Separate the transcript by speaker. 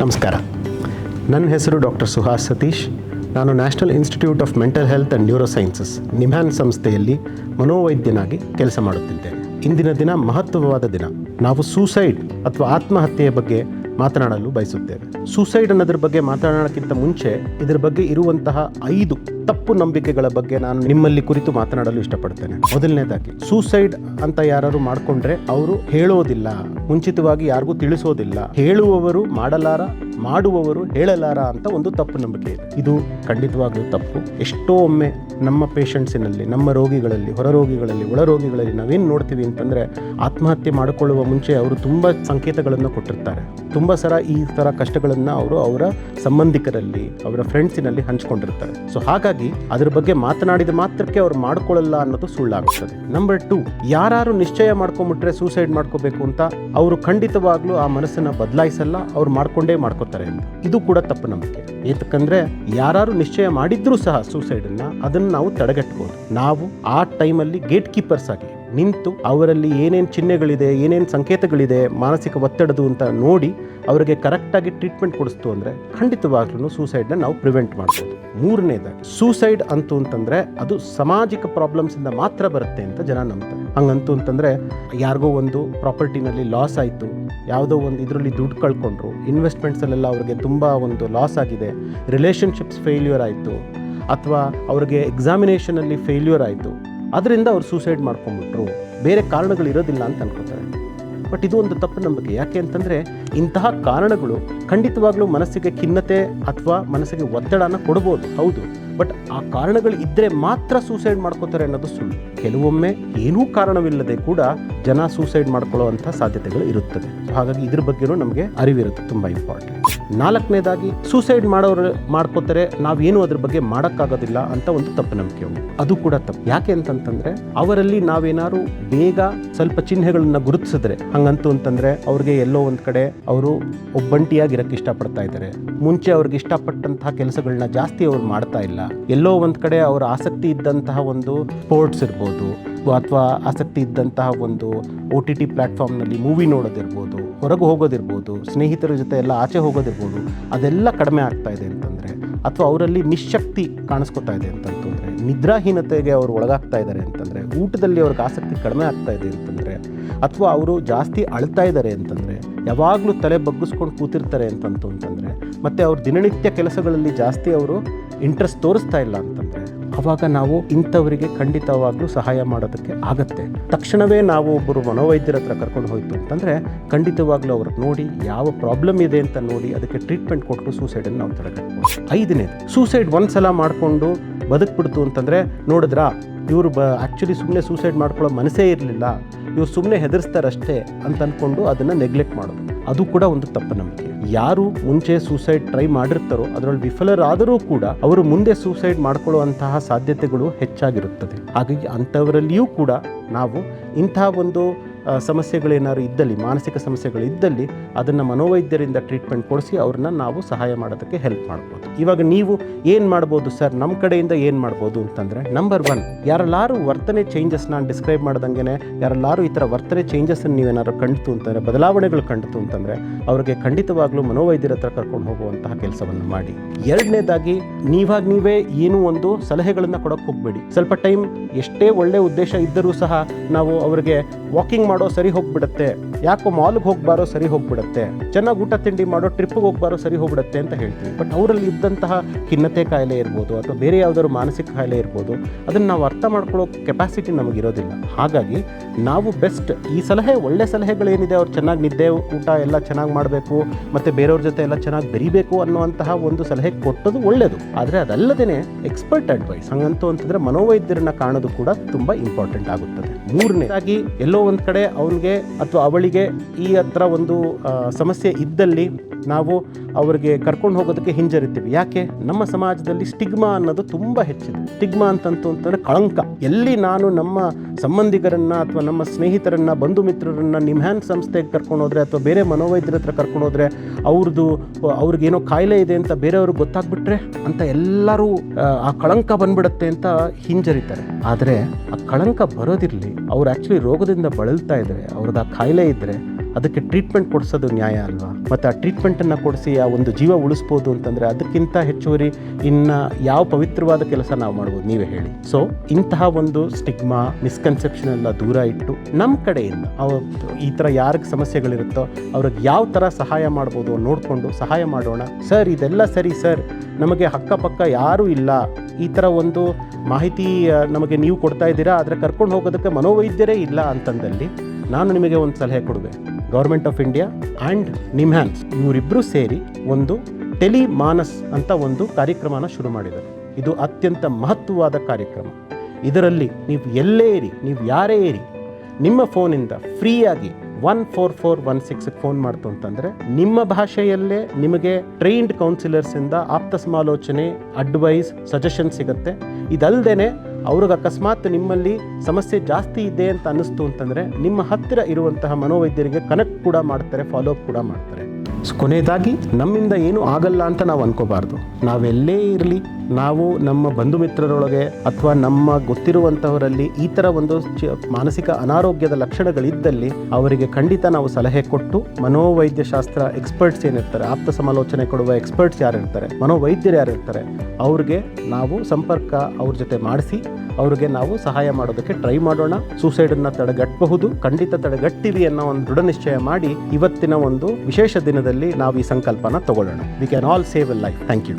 Speaker 1: ನಮಸ್ಕಾರ. ನನ್ನ ಹೆಸರು ಡಾಕ್ಟರ್ ಸುಹಾಸ್ ಸತೀಶ್. ನಾನು National Institute of Mental Health and Neuro Sciences ನಿಮ್ಹಾನ್ ಸಂಸ್ಥೆಯಲ್ಲಿ ಮನೋವೈದ್ಯನಾಗಿ ಕೆಲಸ ಮಾಡುತ್ತಿದ್ದೇನೆ. ಇಂದಿನ ದಿನ ಮಹತ್ವವಾದ ದಿನ. ನಾವು ಸೂಸೈಡ್ ಅಥವಾ ಆತ್ಮಹತ್ಯೆಯ ಬಗ್ಗೆ ಮಾತನಾಡಲು ಬಯಸುತ್ತೇವೆ. ಸೂಸೈಡ್ ಅನ್ನೋದ್ರ ಬಗ್ಗೆ ಮಾತನಾಡೋಕ್ಕಿಂತ ಮುಂಚೆ ಇದರ ಬಗ್ಗೆ ಇರುವಂತಹ ಐದು ತಪ್ಪು ನಂಬಿಕೆಗಳ ಬಗ್ಗೆ ನಾನು ನಿಮ್ಮಲ್ಲಿ ಕುರಿತು ಮಾತನಾಡಲು ಇಷ್ಟಪಡ್ತೇನೆ. ಮೊದಲನೇದಾಗಿ ಸೂಸೈಡ್ ಅಂತ ಯಾರು ಮಾಡಿಕೊಂಡ್ರೆ ಅವರು ಹೇಳೋದಿಲ್ಲ, ಮುಂಚಿತವಾಗಿ ಯಾರಿಗೂ ತಿಳಿಸೋದಿಲ್ಲ. ಹೇಳುವವರು ಮಾಡಲಾರ ಮಾಡುವವರು ಹೇಳಲಾರ ಅಂತ ಒಂದು ತಪ್ಪು ನಂಬಿಕೆ ಇದೆ. ಇದು ಖಂಡಿತವಾಗ್ಲೂ ತಪ್ಪು. ಎಷ್ಟೋ ಒಮ್ಮೆ ನಮ್ಮ ಪೇಷಂಟ್ಸಿನಲ್ಲಿ, ನಮ್ಮ ರೋಗಿಗಳಲ್ಲಿ, ಹೊರ ರೋಗಿಗಳಲ್ಲಿ, ಒಳ ರೋಗಿಗಳಲ್ಲಿ ನಾವೇನು ನೋಡ್ತೀವಿ ಅಂತಂದರೆ ಆತ್ಮಹತ್ಯೆ ಮಾಡಿಕೊಳ್ಳುವ ಮುಂಚೆ ಅವರು ತುಂಬ ಸಂಕೇತಗಳನ್ನು ಕೊಟ್ಟಿರ್ತಾರೆ. ತುಂಬ ಸರ ಈ ಥರ ಕಷ್ಟಗಳನ್ನು ಅವರು ಅವರ ಸಂಬಂಧಿಕರಲ್ಲಿ, ಅವರ ಫ್ರೆಂಡ್ಸಿನಲ್ಲಿ ಹಂಚ್ಕೊಂಡಿರ್ತಾರೆ. ಸೊ ಹಾಗಾಗಿ ಅದ್ರ ಬಗ್ಗೆ ಮಾತನಾಡಿದ ಮಾತ್ರಕ್ಕೆ ಅವ್ರು ಮಾಡ್ಕೊಳ್ಳಲ್ಲ ಅನ್ನೋದು ಸುಳ್ಳಾಗುತ್ತದೆ ನಂಬರ್ ಟು ಯಾರು ನಿಶ್ಚಯ ಮಾಡ್ಕೊಂಬಿಟ್ರೆ ಸೂಸೈಡ್ ಮಾಡ್ಕೋಬೇಕು ಅಂತ ಅವರು ಖಂಡಿತವಾಗ್ಲೂ ಆ ಮನಸ್ಸನ್ನ ಬದಲಾಯಿಸಲ್ಲ, ಅವ್ರು ಮಾಡ್ಕೊಂಡೇ ಮಾಡ್ಕೋತಾರೆ. ಅಂತ ಇದು ಕೂಡ ತಪ್ಪು ನಂಬಿಕೆ. ಏತಕ್ಕಂದ್ರೆ ಯಾರು ನಿಶ್ಚಯ ಮಾಡಿದ್ರೂ ಸಹ ಸೂಸೈಡ್ ಅನ್ನ ಅದನ್ನು ನಾವು ತಡೆಗಟ್ಟಬಹುದು ನಾವು ಆ ಟೈಮಲ್ಲಿ ಗೇಟ್ ಕೀಪರ್ಸ್ ಆಗಿ ನಿಂತು ಅವರಲ್ಲಿ ಏನೇನು ಚಿಹ್ನೆಗಳಿದೆ, ಏನೇನು ಸಂಕೇತಗಳಿದೆ, ಮಾನಸಿಕ ಒತ್ತಡದು ಅಂತ ನೋಡಿ ಅವರಿಗೆ ಕರೆಕ್ಟಾಗಿ ಟ್ರೀಟ್ಮೆಂಟ್ ಕೊಡಿಸ್ತು ಅಂದರೆ ಖಂಡಿತವಾಗ್ಲೂ ಸೂಸೈಡ್ನ ನಾವು ಪ್ರಿವೆಂಟ್ ಮಾಡ್ಬೋದು. ಮೂರನೇದಾಗಿ ಸೂಸೈಡ್ ಅಂತು ಅಂತಂದರೆ ಅದು ಸಾಮಾಜಿಕ ಪ್ರಾಬ್ಲಮ್ಸಿಂದ ಮಾತ್ರ ಬರುತ್ತೆ ಅಂತ ಜನ ನಂಬ್ತಾರೆ. ಹಂಗಂತೂ ಅಂತಂದರೆ ಯಾರಿಗೋ ಒಂದು ಪ್ರಾಪರ್ಟಿನಲ್ಲಿ ಲಾಸ್ ಆಯಿತು, ಯಾವುದೋ ಒಂದು ಇದರಲ್ಲಿ ದುಡ್ಡು ಕಳ್ಕೊಂಡ್ರು ಇನ್ವೆಸ್ಟ್ಮೆಂಟ್ಸಲ್ಲೆಲ್ಲ ಅವ್ರಿಗೆ ತುಂಬ ಒಂದು ಲಾಸ್ ಆಗಿದೆ ರಿಲೇಷನ್ಶಿಪ್ಸ್ ಫೇಲ್ಯೂರ್ ಆಯಿತು, ಅಥವಾ ಅವ್ರಿಗೆ ಎಕ್ಸಾಮಿನೇಷನಲ್ಲಿ ಫೇಲ್ಯೂರ್ ಆಯಿತು ಅದರಿಂದ ಅವ್ರು ಸೂಸೈಡ್ ಮಾಡ್ಕೊಂಬಿಟ್ರು ಬೇರೆ ಕಾರಣಗಳು ಇರೋದಿಲ್ಲ ಅಂತ ಅನ್ಕೋತಾರೆ. ಬಟ್ ಇದು ಒಂದು ತಪ್ಪು ನಂಬಿಕೆ. ಯಾಕೆ ಅಂತಂದರೆ ಇಂತಹ ಕಾರಣಗಳು ಖಂಡಿತವಾಗ್ಲೂ ಮನಸ್ಸಿಗೆ ಖಿನ್ನತೆ ಅಥವಾ ಮನಸ್ಸಿಗೆ ಒತ್ತಡನ ಕೊಡ್ಬೋದು. ಹೌದು. ಬಟ್ ಆ ಕಾರಣಗಳು ಇದ್ದರೆ ಮಾತ್ರ ಸೂಸೈಡ್ ಮಾಡ್ಕೋತಾರೆ ಅನ್ನೋದು ಸುಳ್ಳು. ಕೆಲವೊಮ್ಮೆ ಏನೂ ಕಾರಣವಿಲ್ಲದೆ ಕೂಡ ಜನ ಸೂಸೈಡ್ ಮಾಡ್ಕೊಳ್ಳುವಂಥ ಸಾಧ್ಯತೆಗಳು ಇರುತ್ತದೆ. ಹಾಗಾಗಿ ಇದ್ರ ಬಗ್ಗೆನೂ ನಮಗೆ ಅರಿವಿರುತ್ತೆ, ತುಂಬ ಇಂಪಾರ್ಟೆಂಟ್ ನಾಲ್ಕನೇದಾಗಿ ಸೂಸೈಡ್ ಮಾಡೋರು ಮಾಡ್ಕೋತಾರೆ, ನಾವೇನು ಅದ್ರ ಬಗ್ಗೆ ಮಾಡೋಕ್ಕಾಗೋದಿಲ್ಲ ಅಂತ ಒಂದು ತಪ್ಪು ನಂಬಿಕೆ ಉಂಟು. ಅದು ಕೂಡ ತಪ್ಪು. ಯಾಕೆ ಅಂತಂತಂದ್ರೆ, ಅವರಲ್ಲಿ ನಾವೇನಾದ್ರು ಬೇಗ ಸ್ವಲ್ಪ ಚಿಹ್ನೆಗಳನ್ನ ಗುರುತಿಸಿದ್ರೆ, ಹಂಗಂತೂ ಅಂತಂದ್ರೆ, ಅವ್ರಿಗೆ ಎಲ್ಲೋ ಒಂದು ಕಡೆ ಅವರು ಒಬ್ಬಂಟಿಯಾಗಿರಕ್ಕೆ ಇಷ್ಟಪಡ್ತಾ ಇದ್ದಾರೆ. ಮುಂಚೆ ಅವ್ರಿಗೆ ಇಷ್ಟಪಟ್ಟಂತಹ ಕೆಲಸಗಳನ್ನ ಜಾಸ್ತಿ ಅವ್ರು ಮಾಡ್ತಾ ಇಲ್ಲ. ಎಲ್ಲೋ ಒಂದು ಕಡೆ ಅವರ ಆಸಕ್ತಿ ಇದ್ದಂತಹ ಒಂದು ಸ್ಪೋರ್ಟ್ಸ್ ಇರ್ಬೋದು ಅಥವಾ ಆಸಕ್ತಿ ಇದ್ದಂತಹ ಒಂದು ಒ ಟಿ ಟಿ ಪ್ಲ್ಯಾಟ್ಫಾರ್ಮ್ನಲ್ಲಿ ಮೂವಿ ನೋಡೋದಿರ್ಬೋದು, ಹೊರಗೆ ಹೋಗೋದಿರ್ಬೋದು, ಸ್ನೇಹಿತರ ಜೊತೆ ಎಲ್ಲ ಆಚೆ ಹೋಗೋದಿರ್ಬೋದು, ಅದೆಲ್ಲ ಕಡಿಮೆ ಆಗ್ತಾ ಇದೆ ಅಂತಂದರೆ, ಅಥವಾ ಅವರಲ್ಲಿ ನಿಶಕ್ತಿ ಕಾಣಿಸ್ಕೊತಾ ಇದೆ ಅಂತಂತಂದರೆ, ನಿದ್ರಾಹೀನತೆಗೆ ಅವರು ಒಳಗಾಗ್ತಾ ಇದ್ದಾರೆ ಅಂತಂದರೆ, ಊಟದಲ್ಲಿ ಅವ್ರಿಗೆ ಆಸಕ್ತಿ ಕಡಿಮೆ ಆಗ್ತಾ ಇದೆ ಅಂತಂದರೆ, ಅಥವಾ ಅವರು ಜಾಸ್ತಿ ಅಳ್ತಾ ಇದ್ದಾರೆ ಅಂತಂದರೆ, ಯಾವಾಗಲೂ ತಲೆ ಬಗ್ಗಿಸ್ಕೊಂಡು ಕೂತಿರ್ತಾರೆ ಅಂತಂತು ಅಂತಂದರೆ ಮತ್ತು ಅವ್ರ ದಿನನಿತ್ಯ ಕೆಲಸಗಳಲ್ಲಿ ಜಾಸ್ತಿ ಅವರು ಇಂಟ್ರೆಸ್ಟ್ ತೋರಿಸ್ತಾ ಇಲ್ಲ ಅಂತಂದರೆ ಅವಾಗ ನಾವು ಇಂಥವರಿಗೆ ಖಂಡಿತವಾಗ್ಲೂ ಸಹಾಯ ಮಾಡೋದಕ್ಕೆ ಆಗತ್ತೆ. ತಕ್ಷಣವೇ ನಾವು ಒಬ್ಬರು ಮನೋವೈದ್ಯರ ಹತ್ರ ಕರ್ಕೊಂಡು ಹೋಯ್ತು ಅಂತಂದರೆ ಖಂಡಿತವಾಗ್ಲೂ ಅವ್ರಿಗೆ ನೋಡಿ ಯಾವ ಪ್ರಾಬ್ಲಮ್ ಇದೆ ಅಂತ ನೋಡಿ ಅದಕ್ಕೆ ಟ್ರೀಟ್ಮೆಂಟ್ ಕೊಟ್ಟು ಸೂಸೈಡನ್ನು ನಾವು ತಡೆಗಟ್ಟಬಹುದು ಐದನೇದು, ಸೂಸೈಡ್ ಒಂದು ಸಲ ಮಾಡಿಕೊಂಡು ಬದುಕ್ಬಿಡ್ತು ಅಂತಂದರೆ ನೋಡಿದ್ರಾ, ಇವರು ಬ ಆ್ಯಕ್ಚುಲಿ ಸುಮ್ಮನೆ ಸೂಸೈಡ್ ಮಾಡ್ಕೊಳ್ಳೋ ಮನಸ್ಸೇ ಇರಲಿಲ್ಲ, ಇವ್ರು ಸುಮ್ಮನೆ ಹೆದರ್ಸ್ತಾರಷ್ಟೇ ಅಂತ ಅಂದ್ಕೊಂಡು ಅದನ್ನು ನೆಗ್ಲೆಕ್ಟ್ ಮಾಡೋದು. ಅದು ಕೂಡ ಒಂದು ತಪ್ಪು ನಂಬಿಕೆ ಯಾರು ಮುಂಚೆ ಸೂಸೈಡ್ ಟ್ರೈ ಮಾಡಿರ್ತಾರೋ, ಅದರಲ್ಲಿ ವಿಫಲರಾದರೂ ಕೂಡ ಅವರು ಮುಂದೆ ಸೂಸೈಡ್ ಮಾಡ್ಕೊಳ್ಳುವಂತಹ ಸಾಧ್ಯತೆಗಳು ಹೆಚ್ಚಾಗಿರುತ್ತದೆ. ಹಾಗಾಗಿ ಅಂಥವರಲ್ಲಿಯೂ ಕೂಡ ನಾವು ಇಂತಹ ಒಂದು ಸಮಸ್ಯೆಗಳೇನಾದ್ರು ಇದ್ದಲ್ಲಿ, ಮಾನಸಿಕ ಸಮಸ್ಯೆಗಳು ಇದ್ದಲ್ಲಿ ಅದನ್ನು ಮನೋವೈದ್ಯರಿಂದ ಟ್ರೀಟ್ಮೆಂಟ್ ಕೊಡಿಸಿ ಅವ್ರನ್ನ ನಾವು ಸಹಾಯ ಮಾಡೋದಕ್ಕೆ ಹೆಲ್ಪ್ ಮಾಡ್ಬೋದು. ಇವಾಗ ನೀವು ಏನು ಮಾಡ್ಬೋದು ಸರ್ ನಮ್ಮ ಕಡೆಯಿಂದ ಏನು ಮಾಡ್ಬೋದು ಅಂತಂದರೆ ನಂಬರ್ ಒನ್ ಯಾರಲ್ಲಾರು ವರ್ತನೆ ಚೇಂಜಸ್ ನಾನು ಡಿಸ್ಕ್ರೈಬ್ ಮಾಡ್ದಂಗೆ ಯಾರಲ್ಲಾರು ಈ ಥರ ವರ್ತನೆ ಚೇಂಜಸ್ನ ನೀವೇನಾದ್ರು ಕಂಡಿತು ಅಂತಂದರೆ, ಬದಲಾವಣೆಗಳು ಕಂಡಿತು ಅಂತಂದರೆ, ಅವ್ರಿಗೆ ಖಂಡಿತವಾಗ್ಲೂ ಮನೋವೈದ್ಯರ ಹತ್ರ ಕರ್ಕೊಂಡು ಹೋಗುವಂತಹ ಕೆಲಸವನ್ನು ಮಾಡಿ. ಎರಡನೇದಾಗಿ, ನೀವಾಗ ನೀವೇ ಏನೂ ಒಂದು ಸಲಹೆಗಳನ್ನು ಕೊಡೋಕೆ ಹೋಗಬೇಡಿ. ಸ್ವಲ್ಪ ಟೈಮ್ ಎಷ್ಟೇ ಒಳ್ಳೆ ಉದ್ದೇಶ ಇದ್ದರೂ ಸಹ ನಾವು ಅವರಿಗೆ ವಾಕಿಂಗ್ ಮಾಡೋ ಸರಿ ಹೋಗ್ಬಿಡುತ್ತೆ. ಯಾಕೋ ಮಾಲ್ಗೆ ಹೋಗ್ಬಾರೋ ಸರಿ ಹೋಗ್ಬಿಡುತ್ತೆ. ಚೆನ್ನಾಗಿ ಊಟ ತಿಂಡಿ ಮಾಡೋ ಟ್ರಿಪ್ಗೆ ಹೋಗ್ಬಾರೋ ಸರಿ ಹೋಗ್ಬಿಡುತ್ತೆ ಅಂತ ಹೇಳ್ತೀವಿ. ಬಟ್ ಅವರಲ್ಲಿ ಇದ್ದಂತಹ ಖಿನ್ನತೆ ಕಾಯಿಲೆ ಇರ್ಬೋದು ಅಥವಾ ಬೇರೆ ಯಾವ್ದಾದ್ರು ಮಾನಸಿಕ ಕಾಯಿಲೆ ಇರ್ಬೋದು, ಅದನ್ನು ನಾವು ಅರ್ಥ ಮಾಡ್ಕೊಳ್ಳೋ ಕೆಪಾಸಿಟಿ ನಮಗಿರೋದಿಲ್ಲ ಹಾಗಾಗಿ ನಾವು ಬೆಸ್ಟ್ ಈ ಸಲಹೆ, ಒಳ್ಳೆ ಸಲಹೆಗಳೇನಿದೆ, ಅವ್ರು ಚೆನ್ನಾಗಿ ನಿದ್ದೆ, ಊಟ ಎಲ್ಲ ಚೆನ್ನಾಗಿ ಮಾಡಬೇಕು, ಮತ್ತು ಬೇರೆಯವ್ರ ಜೊತೆ ಎಲ್ಲ ಚೆನ್ನಾಗಿ ಬೆರಿಬೇಕು ಅನ್ನುವಂತಹ ಒಂದು ಸಲಹೆ ಕೊಟ್ಟದು ಒಳ್ಳೆಯದು ಆದರೆ ಅದಲ್ಲದೇ ಎಕ್ಸ್ಪರ್ಟ್ ಅಡ್ವೈಸ್ ಹಂಗಂತೂ ಅಂತಂದರೆ ಮನೋವೈದ್ಯರನ್ನ ಕಾಣೋದು ಕೂಡ ತುಂಬ ಇಂಪಾರ್ಟೆಂಟ್ ಆಗುತ್ತದೆ. ಮೂರನೇದಾಗಿ ಎಲ್ಲೋ ಒಂದು ಕಡೆ ಅವನಿಗೆ ಅಥವಾ ಅವಳಿಗೆ ಈ ಹತ್ರ ಒಂದು ಸಮಸ್ಯೆ ಇದ್ದಲ್ಲಿ ನಾವು ಅವರಿಗೆ ಕರ್ಕೊಂಡು ಹೋಗೋದಕ್ಕೆ ಹಿಂಜರಿತೀವಿ. ಯಾಕೆ? ನಮ್ಮ ಸಮಾಜದಲ್ಲಿ ಸ್ಟಿಗ್ಮಾ ಅನ್ನೋದು ತುಂಬ ಹೆಚ್ಚಿದೆ. ಸ್ಟಿಗ್ಮಾ ಅಂತಂತು ಅಂತಂದರೆ ಕಳಂಕ. ಎಲ್ಲಿ ನಾನು ನಮ್ಮ ಸಂಬಂಧಿಕರನ್ನ ಅಥವಾ ನಮ್ಮ ಸ್ನೇಹಿತರನ್ನ ಬಂಧು ಮಿತ್ರರನ್ನ ನಿಮ್ಹ್ಯಾನ್ ಸಂಸ್ಥೆಗೆ ಕರ್ಕೊಂಡು ಹೋದ್ರೆ ಅಥವಾ ಬೇರೆ ಮನೋವೈದ್ಯರ ಹತ್ರ ಕರ್ಕೊಂಡು ಹೋದ್ರೆ ಅವ್ರದ್ದು ಅವ್ರಿಗೇನೋ ಕಾಯಿಲೆ ಇದೆ ಅಂತ ಬೇರೆಯವ್ರಿಗೆ ಗೊತ್ತಾಗ್ಬಿಟ್ರೆ ಅಂತ ಎಲ್ಲರೂ ಆ, ಕಳಂಕ ಬಂದ್ಬಿಡುತ್ತೆ ಅಂತ ಹಿಂಜರಿತಾರೆ. ಆದರೆ ಆ ಕಳಂಕ ಬರೋದಿರಲಿ ಅವ್ರು ಆ್ಯಕ್ಚುಲಿ ರೋಗದಿಂದ ಬಳಲ್ತಾ ಇದ್ದಾರೆ ಅವ್ರದ್ದು ಆ ಕಾಯಿಲೆ ಇದ್ದರೆ ಅದಕ್ಕೆ ಟ್ರೀಟ್ಮೆಂಟ್ ಕೊಡಿಸೋದು ನ್ಯಾಯ ಅಲ್ವಾ? ಮತ್ತು ಆ ಟ್ರೀಟ್ಮೆಂಟನ್ನು ಕೊಡಿಸಿ ಆ ಒಂದು ಜೀವ ಉಳಿಸ್ಬೋದು ಅಂತಂದರೆ ಅದಕ್ಕಿಂತ ಹೆಚ್ಚುವರಿ ಇನ್ನು ಯಾವ ಪವಿತ್ರವಾದ ಕೆಲಸ ನಾವು ಮಾಡ್ಬೋದು ನೀವೇ ಹೇಳಿ. ಸೊ ಇಂತಹ ಒಂದು ಸ್ಟಿಗ್ಮಾ ಮಿಸ್ಕನ್ಸೆಪ್ಷನ್ ಎಲ್ಲ ದೂರ ಇಟ್ಟು ನಮ್ಮ ಕಡೆಯಿಂದ ಈ ಥರ ಯಾರಿಗೆ ಸಮಸ್ಯೆಗಳಿರುತ್ತೋ ಅವ್ರಿಗೆ ಯಾವ ಥರ ಸಹಾಯ ಮಾಡ್ಬೋದು ನೋಡಿಕೊಂಡು ಸಹಾಯ ಮಾಡೋಣ. ಸರ್ ಇದೆಲ್ಲ ಸರಿ ಸರ್ ನಮಗೆ ಅಕ್ಕಪಕ್ಕ ಯಾರೂ ಇಲ್ಲ. ಈ ಥರ ಒಂದು ಮಾಹಿತಿ ನಮಗೆ ನೀವು ಕೊಡ್ತಾ ಇದ್ದೀರಾ, ಆದರೆ ಕರ್ಕೊಂಡು ಹೋಗೋದಕ್ಕೆ ಮನೋವೈದ್ಯರೇ ಇಲ್ಲ ಅಂತಂದಲ್ಲಿ ನಾನು ನಿಮಗೆ ಒಂದು ಸಲಹೆ ಕೊಡುವೆ government of India and NIMHANS ಇವರಿಬ್ಬರು ಸೇರಿ ಒಂದು ಟೆಲಿ ಮಾನಸ್ ಅಂತ ಒಂದು ಕಾರ್ಯಕ್ರಮನ ಶುರು ಮಾಡಿದ್ದಾರೆ ಇದು ಅತ್ಯಂತ ಮಹತ್ವವಾದ ಕಾರ್ಯಕ್ರಮ. ಇದರಲ್ಲಿ ನೀವು ಎಲ್ಲೇ ಇರಿ, ನೀವು ಯಾರೇ ಇರಿ, ನಿಮ್ಮ ಫೋನಿಂದ ಫ್ರೀಯಾಗಿ ಒನ್ ಫೋರ್ ಫೋರ್ ಒನ್ ಸಿಕ್ಸ್ಗೆ ಫೋನ್ ಮಾಡ್ತು ಅಂತಂದರೆ ನಿಮ್ಮ ಭಾಷೆಯಲ್ಲೇ ನಿಮಗೆ ಟ್ರೈನ್ಡ್ ಕೌನ್ಸಿಲರ್ಸಿಂದ ಆಪ್ತ ಸಮಾಲೋಚನೆ, ಅಡ್ವೈಸ್, ಸಜೆಷನ್ ಸಿಗುತ್ತೆ. ಇದಲ್ದೇ ಅವ್ರಿಗೆ ಅಕಸ್ಮಾತ್ ನಿಮ್ಮಲ್ಲಿ ಸಮಸ್ಯೆ ಜಾಸ್ತಿ ಇದೆ ಅಂತ ಅನ್ನಿಸ್ತು ಅಂತಂದರೆ ನಿಮ್ಮ ಹತ್ತಿರ ಇರುವಂತಹ ಮನೋವೈದ್ಯರಿಗೆ ಕನೆಕ್ಟ್ ಕೂಡ ಮಾಡ್ತಾರೆ ಫಾಲೋ ಅಪ್ ಕೂಡ ಮಾಡ್ತಾರೆ. ಕೊನೆಯದಾಗಿ, ನಮ್ಮಿಂದ ಏನೂ ಆಗಲ್ಲ ಅಂತ ನಾವು ಅನ್ಕೋಬಾರ್ದು. ನಾವೆಲ್ಲೇ ಇರಲಿ ನಾವು ನಮ್ಮ ಬಂಧು ಮಿತ್ರರೊಳಗೆ ಅಥವಾ ನಮ್ಮ ಗೊತ್ತಿರುವಂತಹವರಲ್ಲಿ ಈ ಥರ ಒಂದು ಮಾನಸಿಕ ಅನಾರೋಗ್ಯದ ಲಕ್ಷಣಗಳಿದ್ದಲ್ಲಿ ಅವರಿಗೆ ಖಂಡಿತ ನಾವು ಸಲಹೆ ಕೊಟ್ಟು ಮನೋವೈದ್ಯ ಶಾಸ್ತ್ರ ಎಕ್ಸ್ಪರ್ಟ್ಸ್ ಏನಿರ್ತಾರೆ, ಆಪ್ತ ಸಮಾಲೋಚನೆ ಕೊಡುವ ಎಕ್ಸ್ಪರ್ಟ್ಸ್ ಯಾರಿರ್ತಾರೆ, ಮನೋವೈದ್ಯರು ಯಾರಿರ್ತಾರೆ, ಅವ್ರಿಗೆ ನಾವು ಸಂಪರ್ಕ ಅವ್ರ ಜೊತೆ ಮಾಡಿಸಿ, ಅವ್ರಿಗೆ ನಾವು ಸಹಾಯ ಮಾಡೋದಕ್ಕೆ ಟ್ರೈ ಮಾಡೋಣ. ಸೂಸೈಡನ್ನು ತಡೆಗಟ್ಟಬಹುದು, ಖಂಡಿತ ತಡೆಗಟ್ಟಿವಿ ಅನ್ನೋ ಒಂದು ದೃಢ ನಿಶ್ಚಯ ಮಾಡಿ ಇವತ್ತಿನ ಒಂದು ವಿಶೇಷ ದಿನದಲ್ಲಿ ನಾವು ಈ ಸಂಕಲ್ಪನ ತಗೊಳ್ಳೋಣ. We can all save a life thank you